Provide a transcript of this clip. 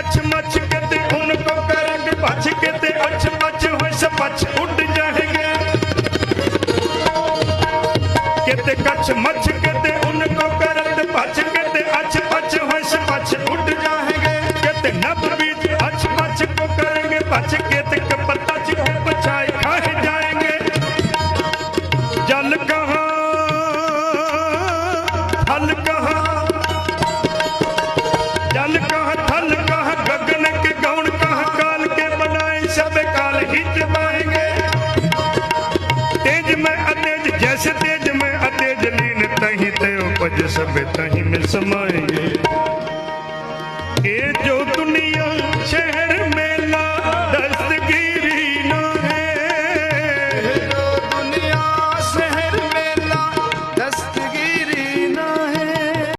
अच मच के उनको करंग पछ के अच मच उड़ जाएँगे। के कच मच के उनको करंग पछ के अच पछ उड़ जाएँगे। के नब अच मच को पछ के कपता पछाए खाए जाएँगे। जल कहा कहा, जल कहा थल कहा सब काल ही जमाएंगे तेज में अतेज जैसे तेज में अतेज लीन तही ते उपज सब तही में समाएंगे ये जो दुनिया शहर